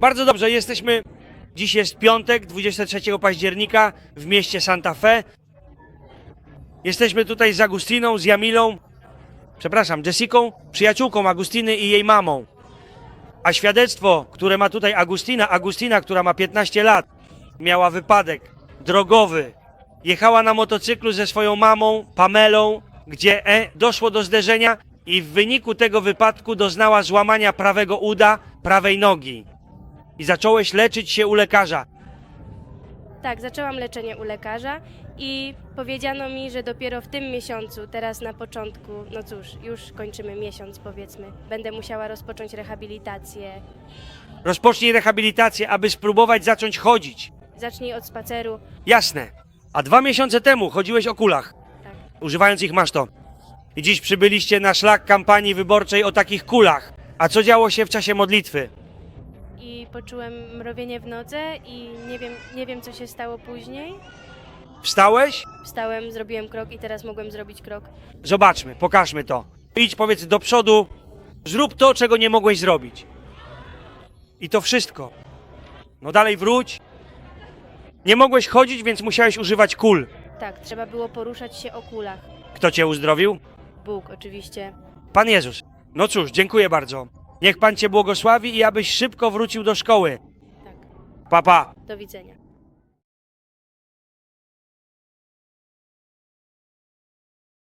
Bardzo dobrze, jesteśmy. Dziś jest piątek, 23 października w mieście Santa Fe. Jesteśmy tutaj z Agustiną, z Jamilą, przepraszam, Jessiką, przyjaciółką Agustiny i jej mamą. A świadectwo, które ma tutaj Agustina, Agustina, która ma 15 lat, miała wypadek drogowy. Jechała na motocyklu ze swoją mamą, Pamelą, gdzie e, doszło do zderzenia i w wyniku tego wypadku doznała złamania prawego uda, prawej nogi. I zacząłeś leczyć się u lekarza. Tak, zaczęłam leczenie u lekarza i powiedziano mi, że dopiero w tym miesiącu, teraz na początku, no cóż, już kończymy miesiąc powiedzmy, będę musiała rozpocząć rehabilitację. Rozpocznij rehabilitację, aby spróbować zacząć chodzić. Zacznij od spaceru. Jasne. A dwa miesiące temu chodziłeś o kulach. Tak. Używając ich masz to. I dziś przybyliście na szlak kampanii wyborczej o takich kulach. A co działo się w czasie modlitwy? I poczułem mrowienie w nodze i nie wiem, nie wiem co się stało później. Wstałeś? Wstałem, zrobiłem krok i teraz mogłem zrobić krok. Zobaczmy, pokażmy to. Idź powiedz do przodu. Zrób to, czego nie mogłeś zrobić. I to wszystko. No dalej wróć. Nie mogłeś chodzić, więc musiałeś używać kul. Tak, trzeba było poruszać się o kulach. Kto cię uzdrowił? Bóg oczywiście. Pan Jezus. No cóż, dziękuję bardzo. Niech Pan cię błogosławi i abyś szybko wrócił do szkoły. Tak. Papa. Pa. Do widzenia.